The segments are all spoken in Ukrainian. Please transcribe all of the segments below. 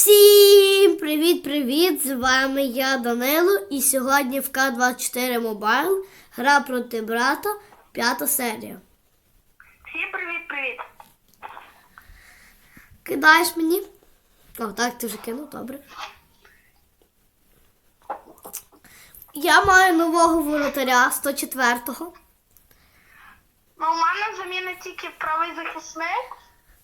Всім привіт-привіт! З вами я Данило і сьогодні в К24 Mobile гра проти брата, п'ята серія. Всім привіт-привіт. Кидаєш мені? О, так, ти вже кинув, добре. Я маю нового воротаря 104-го. Ну, у мене заміна тільки правий захисник,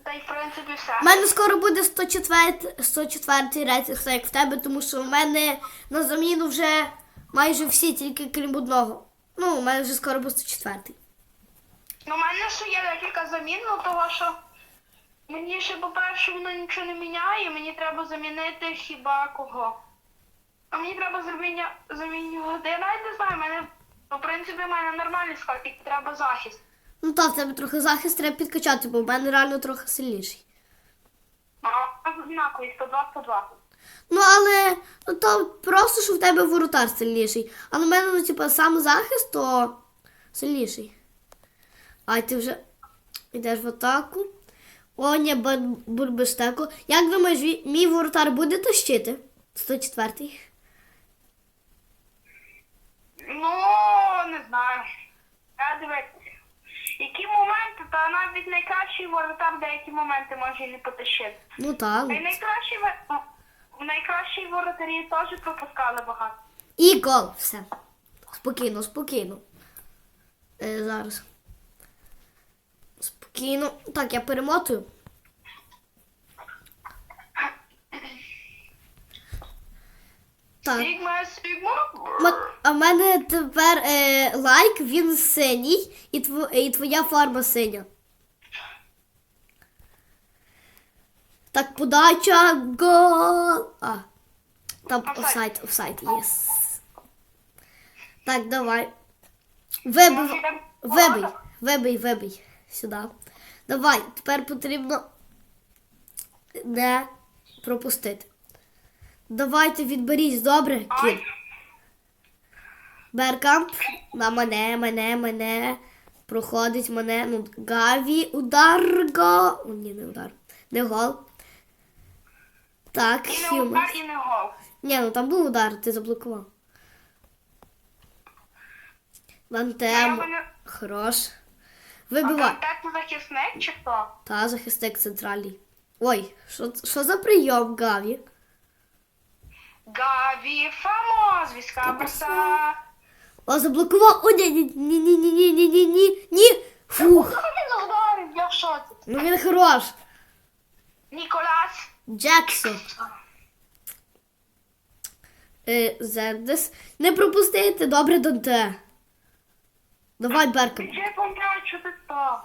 та й в принципі все. У мене скоро буде 104, 104 рейтинг, так як в тебе, тому що в мене на заміну вже майже всі, тільки крім одного. Ну, у мене вже скоро буде 104. Ну, у мене ще є декілька замін, ну того що мені ще, по-перше, воно нічого не міняє, мені треба замінити хіба кого. А мені треба заміня... замінювати. Я навіть не знаю, в мене, ну, в принципі, в мене нормальний склад, тільки треба захист. Ну так, в тебе трохи захист треба підкачати, бо в мене реально трохи сильніший. А однаковий 102 102. Ну, але ну, то просто, що в тебе воротар сильніший. А на мене, ну, типу, сам захист, то сильніший. Ай, ти вже йдеш в атаку. О, ні, бу- бурбештеку. Як думаєш, ві- мій воротар буде тащити? 104-й. Ну, не знаю. Я дивитися. Які моменти, та навіть найкращий воротар деякі моменти може і не потащити. Ну так. Та й найкращі ви- найкращі воротарі теж пропускали багато. І гол. Все. Спокійно, спокійно. Е, зараз. Спокійно. Так, я перемотую. Так. Сігма, Сігма. Ма- А в мене тепер е, лайк, він синій, і, тв, і твоя фарба синя. Так, подача, гол. А, там офсайд, офсайд, єс. Так, давай. Вибив, вибий, вибий, вибий. Сюди. Давай, тепер потрібно не пропустити. Давайте відберіть, добре, кіт. Беркамп на мене, мене, мене. Проходить мене. Ну, Гаві, удар, го. О, ні, не удар. Не гол. Так, і не Хьюман. удар, і не гол. Ні, ну там був удар, ти заблокував. Я Вантем. Хорош. А Вибивай. контактний захисник чи хто? Та, захисник центральний. Ой, що, що за прийом, Гаві? Гаві Фамос, війська боса. О, заблокував. О, ні, ні, ні, ні, ні, ні, ні, ні, ні, ні. Фух. Я в шоці. Ну він хорош. Ніколас. Джексон. Е, Зендес. Не пропустити, добре, Донте. Давай, Берком. Де пом'яч, що ти то?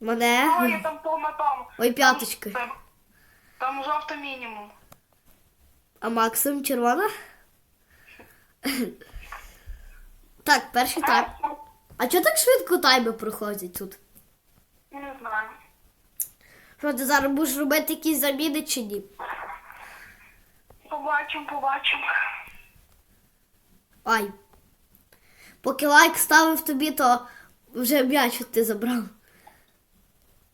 Ой, Мене. там повна там. Ой, п'яточки. Там жовто мінімум. А Максим червона? Так, перший тайм. А чого так швидко тайми проходять тут? Не знаю. Що ти зараз будеш робити якісь заміни чи ні? Побачимо, побачимо. Ай. Поки лайк ставив тобі, то вже м'яч ти забрав.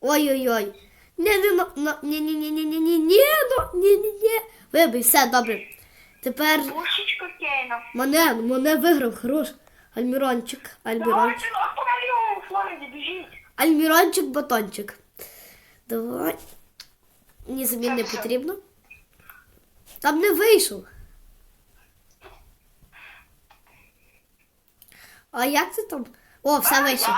Ой-ой-ой. Ні, ні, ну, ну, ні, ні, ні, ні, ні, ні, ні, ну, ні, ні, ні. Вибий, все, добре. Тепер Пушечка Кейна. мене, мене виграв, хорош. Альмірончик, Альмірончик. Давайте на Флоріо, Флориді, біжіть. Альмірончик, батончик. Давай. Ні, замін не потрібно. Там не вийшов. А як це там? О, все вийшов.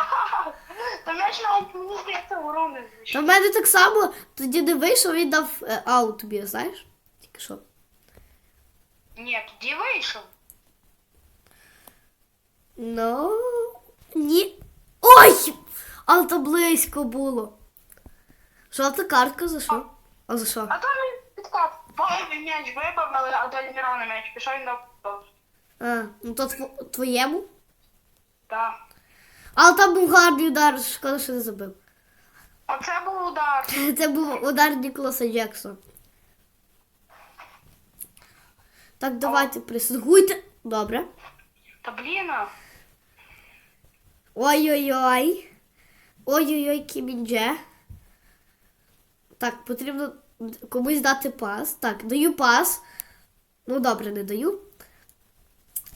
Та м'яч навіть мені здається ворони Та в мене так само тоді не вийшов, він дав е, аут тобі, знаєш? Тільки що. Ні, тоді вийшов. Ну. Ні. Ой! Але то близько було. Жовта картка за що? А за що? А то він підкат. Бой м'яч вибив, але а до Альмірона м'яч пішов він дав. А, ну то тво- твоєму? Так. Але там був гарний удар, шкода, що не забив. Оце був удар. Це був удар Ніколаса Джексона. Так, давайте присугуйте. Добре. Та блін. Ой-ой-ой. Ой-ой-ой, Кіміндже. Так, потрібно комусь дати пас. Так, даю пас. Ну, добре, не даю.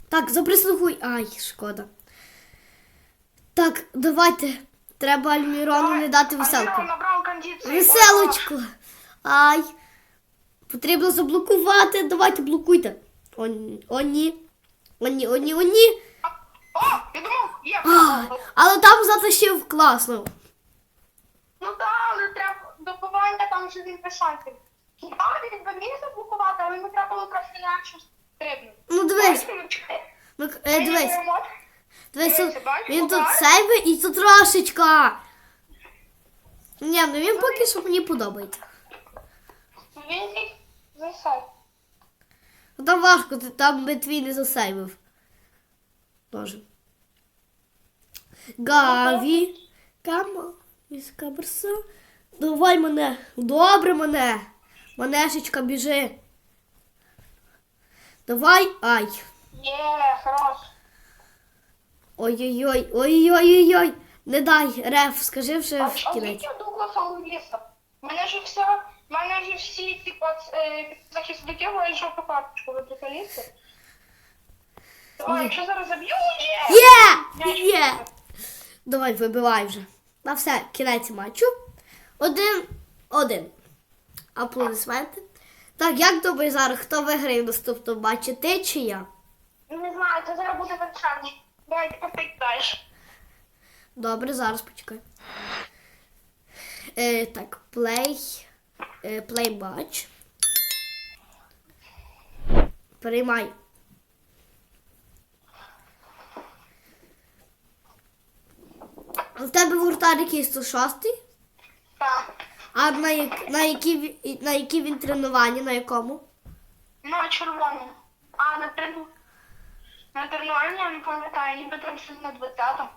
Так, заприслугуй. Ай, шкода. Так, давайте. Треба Альмірону не дати веселку. Набрав кондиції. Веселочку. Ай. Потрібно заблокувати. Давайте блокуйте. О, о, ні. О, ні, о, ні, о, ні. О, я думав, є. Ай, але там затащив класно. Ну так, але треба добування там вже він писати. Хіба він би міг заблокувати, але йому треба було трохи інакше стрибнути. Ну дивись, ну, е, дивись, дивись, він тут сейви і тут трошечка. Ні, ну він поки що мені подобається. Він їх засад. Ну, Там важко, ти там би твій не засейвив. Тоже. Гаві. Кама. Міська борса. Давай мене. Добре мене. Манешечка, біжи. Давай. Ай. Є, хорош. Ой-ой-ой, ой-ой-ой-ой. Не дай, реф, скажи вже А в а кінець. звідки Дугласа Луїса? Мене ж все, мене ж всі пац- е, захисники мають жовту карточку, ви приколіться? Ой, якщо зараз заб'ю, є! Є! Є! Давай, вибивай вже. На все, кінець матчу. Один, один. Аплодисменти. Так, як думаєш зараз, хто виграє в наступному матчі? Ти чи я? Не знаю, це зараз буде вирішальний. Давай, ти попитаєш. Добре, зараз почекай. Е, так, play. Е, play match. Переймай. В тебе вратар який 106? Так. А на, як, на, які, на які він тренування, на якому? На червоному. А на трену. На тренуванні я не пам'ятаю, ніби там щось на 20-му.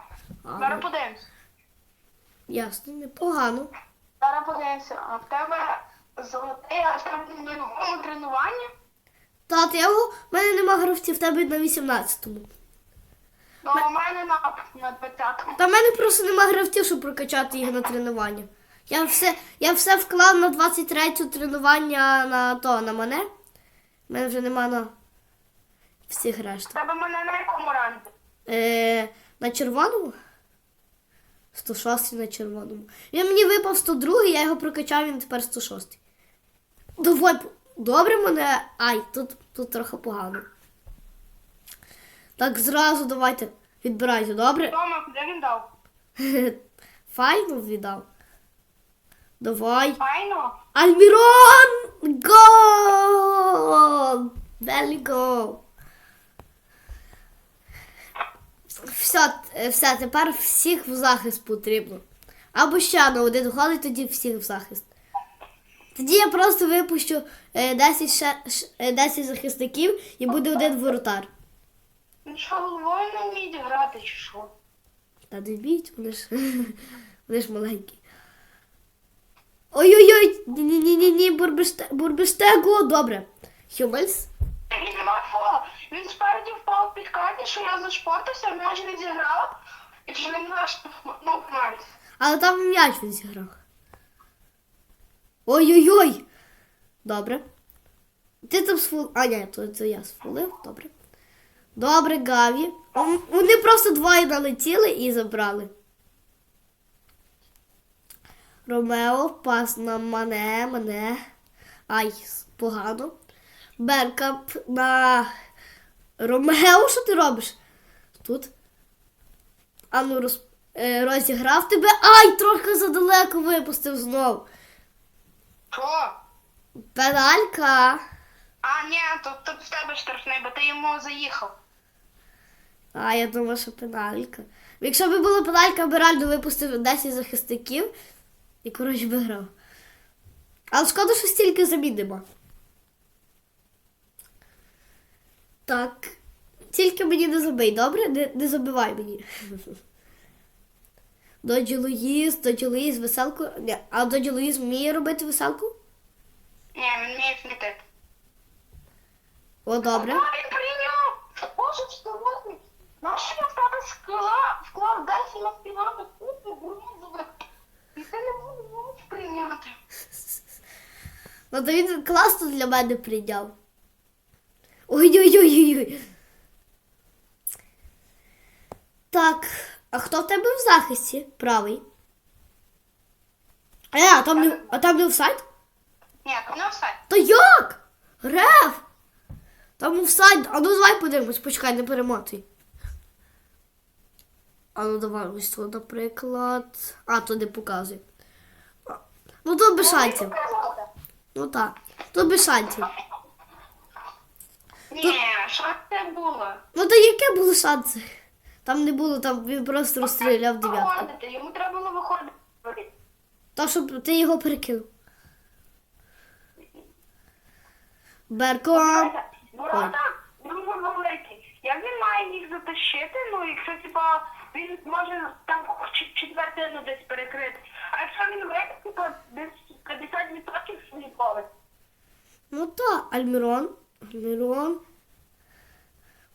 А, Зараз подивимось. ясно, непогано. Зараз подивимося. А в тебе золотий, а в тебе на новому тренуванні? Тат, я в мене нема гравців, в тебе на 18-му. Ну, у мене на, на 20-му. Та в мене просто нема гравців, щоб прокачати їх на тренування. Я все, я все вклав на 23-ю тренування на то, на мене. У мене вже нема на всіх решта. тебе мене на якому ранку? Е, на червоному? 106 на червоному. Він мені випав 102, я його прокачав, він тепер 106. Давай, добре мене. Ай, тут, тут трохи погано. Так, зразу давайте. Відбирайте, добре? Тома, де він дав? Файно віддав. Давай. Файно. Альмірон! Гол! Далі гол. Все, е, все, тепер всіх в захист потрібно. Або ще на один гол і тоді всіх в захист. Тоді я просто випущу е, 10, ще, е, 10 захисників і буде один воротар. Ну що, головою не вміють грати, чи що? Та не бійте, вони ж, вони ж маленькі. Ой-ой-ой! Бурбеште- Бурбештегу, добре. Хюмельс. Нема. Він спереді впав під камінь, що я зашпортився, м'яч не зіграв. І вже не наш ну, навіть. Але там м'яч він зіграв. Ой-ой-ой! Добре. Ти там сфул. А, ні, то, це я сфулив, добре. Добре, Гаві. Вони просто двоє налетіли і забрали. Ромео, пас на мене, мене. Ай, погано. Беркап на Ромео, що ти робиш? Тут. А ну роз... е, розіграв тебе. Ай, трохи задалеко випустив знов. Що? Педалька. А, ні, то, то в тебе штрафний, бо ти йому заїхав. А, я думаю, що педалька. Якщо б була педалька, би реально випустив 10 захисників і, коротше, би грав. Але шкода, що стільки замін нема. Так. Тільки мені не забий, добре? Не, не забивай мені. Доджі Луїс, Доджі Луїс, веселку. Ні, а Доджі Луїс вміє робити веселку? Ні, він вміє флітити. О, добре. А, він прийняв! Боже, що. Нащо я в тебе скла вклав 10 на співати купу бронзових? І ти не можеш прийняти. Ну то він класно для мене прийняв. Ой-ой-ой-ой. Так, а хто в тебе в захисті? Правий. Е, а там не, а там не офсайд? Ні, там не все. Та як? Греф! Там офсайд. А ну давай подивимось, почекай, не перемотуй. А ну давай ось тут, наприклад. А, то не показує. Ну тут без шансів. Ну так. Тут без шансів. Ні, що було? Ну то яке були шанси? Там не було, там він просто розстріляв дев'ятку. Йому треба було виходити. Та щоб ти його перекинув. Берком. Ворота дуже великі. Як він має їх затащити? Ну, якщо типа він може там четвертину десь перекрити. А якщо він вийде, типа десь 50% свій поверх. Ну так, Альмірон. Альмірон.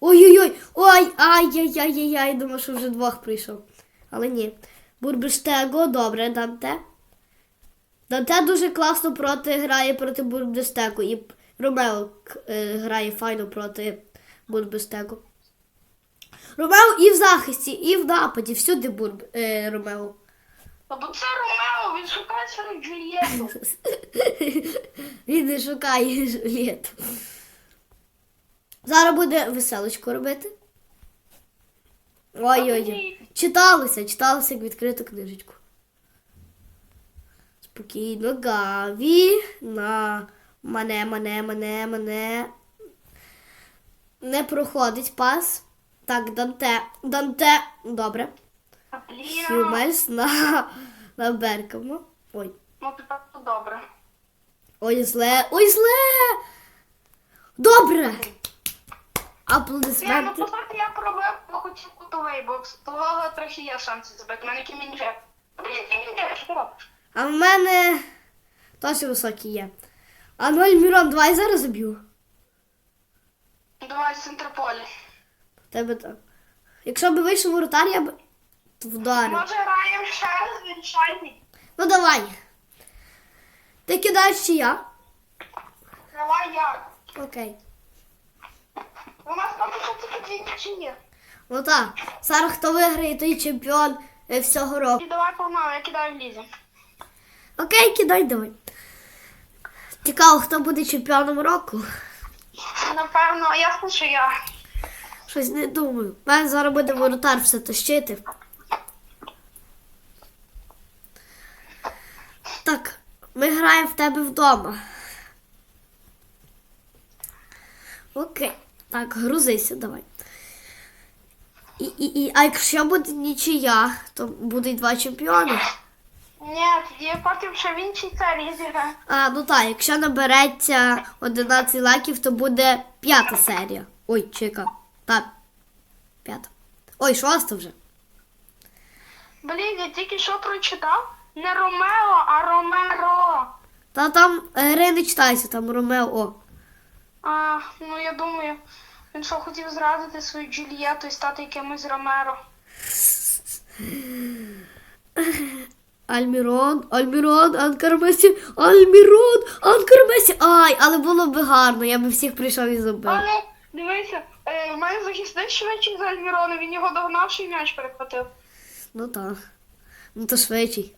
Ой-ой-ой! Ой! Ай-яй-яй-яй-яй! Думав, що вже двох прийшов. Але ні. Бурбештего, добре, Данте. Данте дуже класно проти грає проти Бурбестегу. І Ромео е, грає файно проти Бурбестегу. Ромео і в захисті, і в нападі. Всюди Бурб... е, Ромео. Та бо це Ромео, він шукає свою Джульєту. Він не шукає Жулієту. Зараз буде веселочку робити. Ой-ой-ой. Читалося, читалося як відкриту книжечку. Спокійно, Гаві. На мене, мене, мене, мене. Не проходить пас. Так, Данте. Данте. Добре. Хюмельс на, на Беркому. Ой. ну тепер то добре. Ой, зле, ой, зле. Добре. Ні, ну Аплодисменти. по суті я пробив, бо хотів кутовий, бо з того трохи є шанси збити. У мене. Блін, що? А в мене теж високі є. А ну, Альмірон, давай я зараз заб'ю. Давай центрполі. В Тебе так. Якщо б вийшов воротар, я б вдарив. Може граємо ще раз вирішальний? Ну давай. Ти кидаєш чи я? Давай я. Окей. У нас там це дві нічиї. Ну так. Зараз хто виграє, той чемпіон е, всього року. І давай погнали, я кидаю в лізі. Окей, кидай давай. Цікаво, хто буде чемпіоном року. Напевно, ясно, що я. Щось не думаю. У мене зараз буде воротар все тащити. Так, ми граємо в тебе вдома. Окей. Так, грузися, давай. І, і, і, а якщо буде нічия, то будуть два чемпіони. Ні, тоді потім ще в іншій серії. А, ну так, якщо набереться 11 лайків, то буде п'ята серія. Ой, чека. Так. П'ята. Ой, шоста вже. Блін, я тільки що прочитав. Не Ромео, а Ромеро. Та там гри не читайся, там Ромео. А, ну я думаю, він що хотів зрадити свою Джульєту і стати якимось Ромеро. Альмірон, Альмірон, Анкармесі, Альмірон, Анкармесі. Ай, але було б гарно, я би всіх прийшов і забив. А ну, дивися, е, в мене захисник швидший за Альмірона, він його догнав і м'яч перехватив. Ну так. Ну то швидший.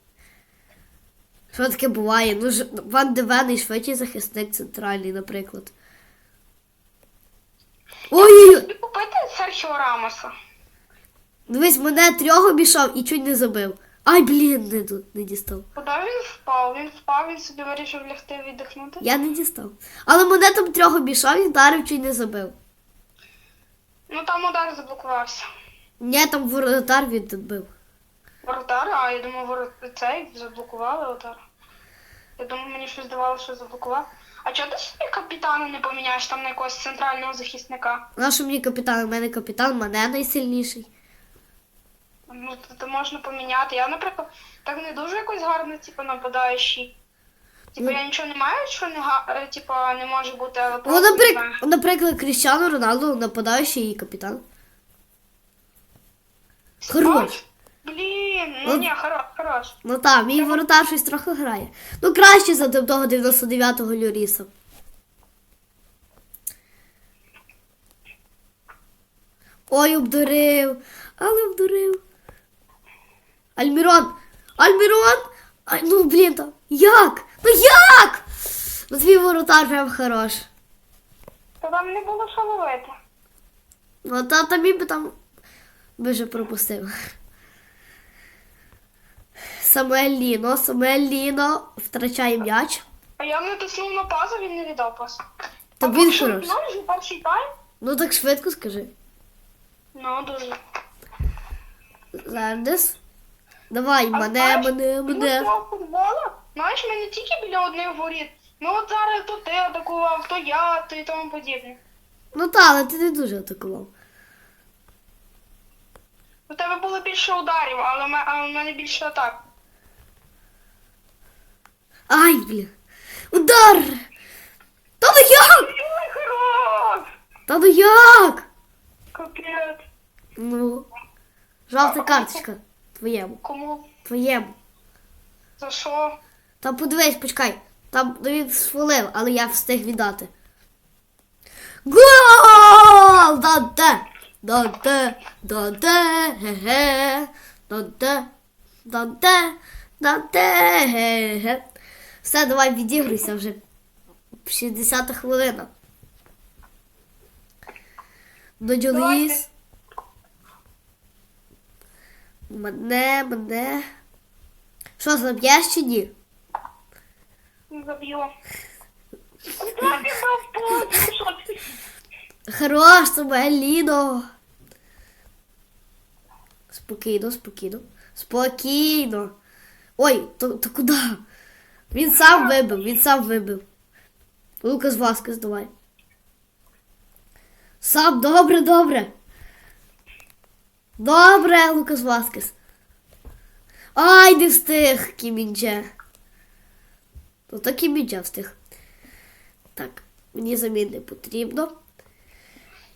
Що таке буває? Ну ж Ван Девен швидший захисник центральний, наприклад. Ой-ой-ой! Тобі купити Серхіо Рамоса? Дивись, мене трьох обійшов і чуть не забив. Ай, блін, не, ду- не дістав. Куди він впав? Він впав, він собі вирішив лягти віддихнути. Я не дістав. Але мене там трьох обійшов і вдарив, чуть не забив. Ну там удар заблокувався. Ні, там воротар відбив. Воротар, а я думав, ворот цей заблокували удар. Я думаю, мені щось здавалося, що заблокував. А чого ти собі капітана не поміняєш там на якогось центрального захисника? Нащо мені капітан? У мене капітан, мене найсильніший. Ну, то, то можна поміняти. Я, наприклад, так не дуже якось гарно, типу, нападаючий. Типу, Ну. я нічого не маю, що не га... е, типу, не може бути, але Ну, просто не наприк... знаю. наприклад, Кріщану Роналду нападаючий і капітан. Хорош. Блін, Ну. ну ні, хорош, хорош. Ну так, мій воротар щось трохи грає. Ну краще за того 99-го Люріса. Ой, обдурив. Але обдурив. Альмірон! Альмірон! Ай, ну блін там. Як? Ну як? Ну твій воротар прям хорош. Та там не було що ловити. Ну та тобі би там би вже пропустив. Самуель Ліно, Самуель Ліно втрачає м'яч. А я не тиснув на пазу, він не віддав пас. Та він що, хорош. Ну, перший тайм? Ну так швидко скажи. Ну, дуже. Зараз. Давай, А мене, знаєш, мене, мене. того футболу, знаєш, ми не тільки біля одних воріт. Ну от зараз то ти атакував, то я, то і тому подібне. Ну та, але ти не дуже атакував. У тебе було більше ударів, але в мене більше атак. Ай, блін. Удар! Та ну як? Ой, хорош! Та ну як? Капець. Ну. Жовта карточка. Твоєму. Кому? Твоєму. За що? Там подивись, почекай. Там він свалив, але я встиг віддати. Гол! Данте! Данте! Данте! Ге-ге! Данте! Данте! Данте! Ге-ге! Все, давай відігруйся вже. 60 хвилина. Доділіс. Мене, мене. Що, заб'єш чи ні? Не заб'ю. Хорош, тебе, Ліно. Спокійно, спокійно. Спокійно. Ой, то, то куди? Він сам вибив, він сам вибив. Лукас Васкес, давай. Сам, добре, добре. Добре, Лукас Васкес. Ай, не встиг, Кімінче. Ну то Кімінче встиг. Так, мені замін не потрібно.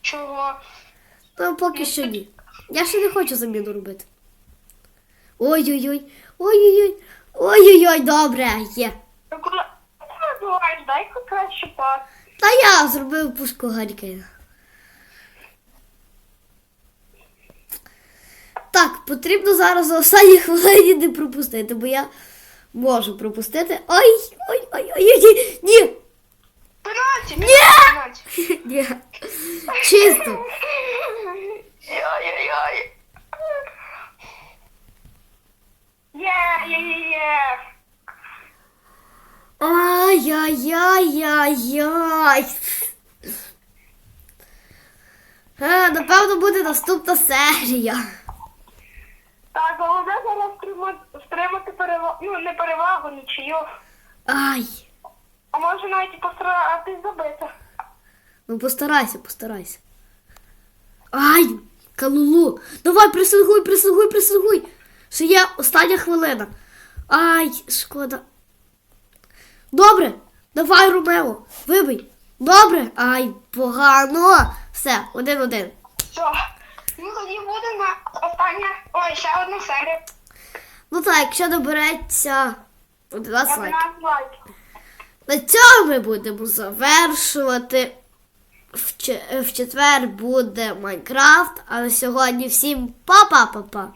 Чого? Ну, поки що ні. Я ще не хочу заміну робити. Ой-ой-ой. Ой-ой-ой. Ой-ой-ой, добре, є. Дай краще пас. Та я зробив пушку Гаррікейна. Так, потрібно зараз за останні хвилині не пропустити, бо я можу пропустити. Ой, ой, ой, ой, ой, ні! Ні! Ні. Чисто. Ой-ой-ой. Є, є, є, є. Ай-яй-яй-яй-яй. Е, Напевно, буде наступна серія. Так, головне зараз стримати, перевагу, ну не перевагу, нічию. Ай. А може навіть і постаратись забити. Ну постарайся, постарайся. Ай, калулу. Давай, присугуй, присугуй, присугуй. Ще є остання хвилина. Ай, шкода. Добре, давай, Ромео, вибий. Добре. Ай, погано. Все, один-один. Все. Ну тоді буде на остання. Ой, ще одна серія. Ну так, якщо добереться 11 лайків. 11 лайків. На цьому ми будемо завершувати. В, че- в четвер буде Майнкрафт, але сьогодні всім па-па-па-па.